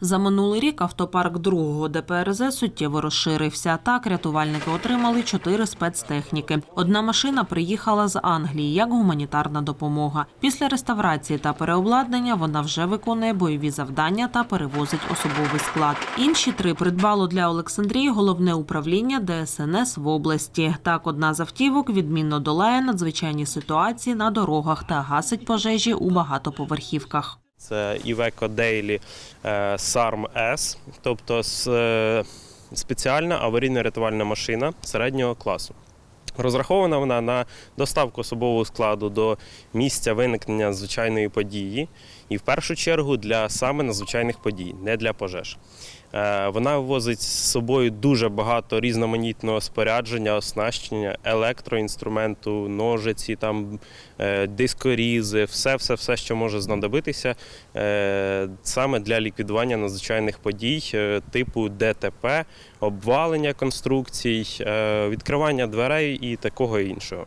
За минулий рік автопарк другого ДПРЗ суттєво розширився. Так, рятувальники отримали чотири спецтехніки. Одна машина приїхала з Англії як гуманітарна допомога. Після реставрації та переобладнання вона вже виконує бойові завдання та перевозить особовий склад. Інші три придбало для Олександрії головне управління ДСНС в області. Так, одна з автівок відмінно долає надзвичайні ситуації на дорогах та гасить пожежі у багатоповерхівках. Це Iveco Daily е, SARM S, тобто е, спеціальна аварійно-рятувальна машина середнього класу. Розрахована вона на доставку особового складу до місця виникнення звичайної події, і в першу чергу для саме надзвичайних подій, не для пожеж. Е, Вона ввозить з собою дуже багато різноманітного спорядження, оснащення, електроінструменту, ножиці, там, е, дискорізи, все, все, все, що може знадобитися е, саме для ліквідування надзвичайних подій типу ДТП, обвалення конструкцій, відкривання дверей і такого іншого.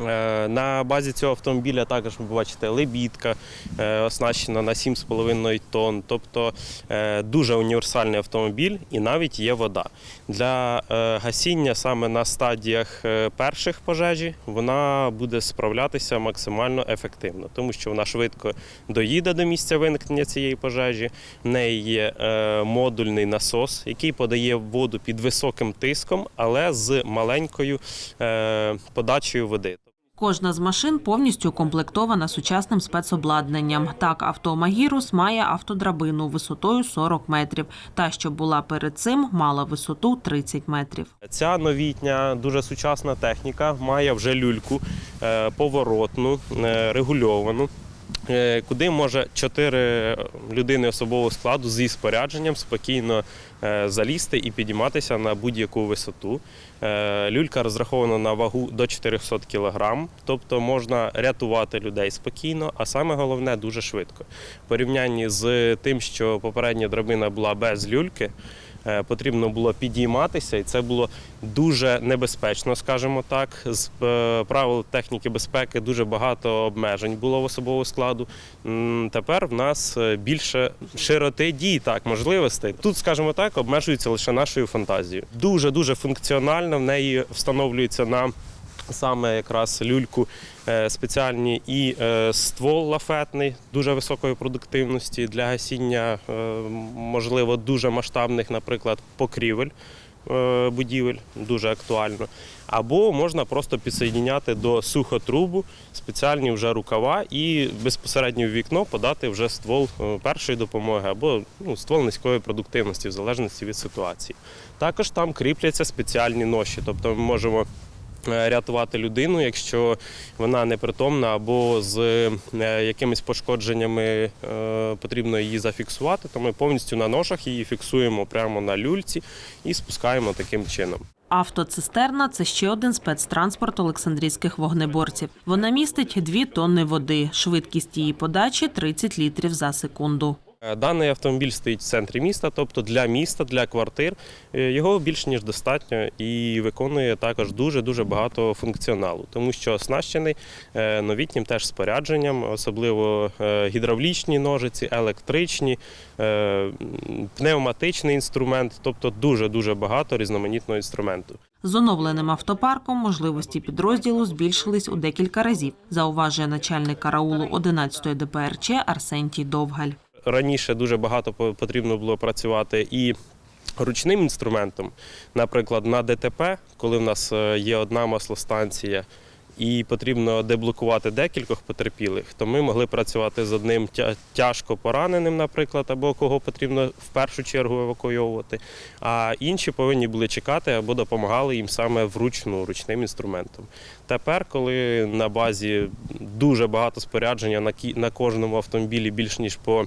Е, На базі цього автомобіля також ви бачите лебідка, е, оснащена на 7,5 тонн. Тобто е, дуже універсальний автомобіль і навіть є вода. Для гасіння саме на стадіях перших пожежі вона буде справлятися максимально ефективно, тому що вона швидко доїде до місця виникнення цієї пожежі. В неї є модульний насос, який подає воду під високим тиском, але з маленькою подачею води. Кожна з машин повністю комплектована сучасним спецобладнанням. Так, авто Магірус має автодрабину висотою 40 метрів. Та, що була перед цим, мала висоту 30 метрів. Ця новітня, дуже сучасна техніка має вже люльку е, поворотну, е, регульовану. Е, Куди може чотири людини особового складу зі спорядженням спокійно е, залізти і підійматися на будь-яку висоту. Е, Люлька розрахована на вагу до 400 кг, тобто можна рятувати людей спокійно, а саме головне дуже швидко. В порівнянні з тим, що попередня драбина була без люльки, потрібно було підійматися, і це було дуже небезпечно, скажімо так. З е, правил техніки безпеки дуже багато обмежень було в особового складу. Тепер в нас е, більше широти дій, так, можливостей. Тут, скажімо так, обмежується лише нашою фантазією. Дуже дуже функціонально в неї встановлюється на саме якраз люльку е, спеціальні і е, ствол лафетний дуже високої продуктивності для гасіння, е, можливо, дуже масштабних, наприклад, покрівель будівель, дуже актуально. Або можна просто підсоєдняти до сухотрубу спеціальні вже рукава і безпосередньо в вікно подати вже ствол першої допомоги або ну, ствол низької продуктивності, в залежності від ситуації. Також там кріпляться спеціальні ноші, тобто ми можемо рятувати людину, якщо вона непритомна або з е, якимись пошкодженнями е, потрібно її зафіксувати, то ми повністю на ношах її фіксуємо прямо на люльці і спускаємо таким чином. Автоцистерна це ще один спецтранспорт олександрійських вогнеборців. Вона містить 2 тонни води. Швидкість її подачі 30 літрів за секунду. Е, Даний автомобіль стоїть в центрі міста, тобто для міста, для квартир. Е, Його більш ніж достатньо і виконує також дуже дуже багато функціоналу, тому що оснащений е, новітнім теж спорядженням, особливо гідравлічні ножиці, електричні, пневматичний інструмент, тобто дуже дуже багато різноманітного інструменту. З оновленим автопарком можливості підрозділу збільшились у декілька разів, зауважує начальник караулу 11-ї ДПРЧ Арсентій Довгаль. Раніше дуже багато потрібно було працювати і ручним інструментом. Наприклад, на ДТП, коли в нас е, є одна маслостанція і потрібно деблокувати декількох потерпілих, то ми могли працювати з одним тяжко пораненим, наприклад, або кого потрібно в першу чергу евакуйовувати. А інші повинні були чекати або допомагали їм саме вручну, ручним інструментом. Тепер, коли на базі дуже багато спорядження на кожному автомобілі більш ніж по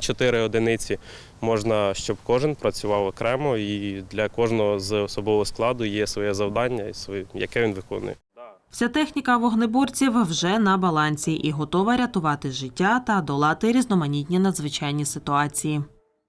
чотири одиниці можна, щоб кожен працював окремо, і для кожного з особового складу є своє завдання, і своє- яке він виконує. Вся техніка вогнеборців вже на балансі і готова рятувати життя та долати різноманітні надзвичайні ситуації.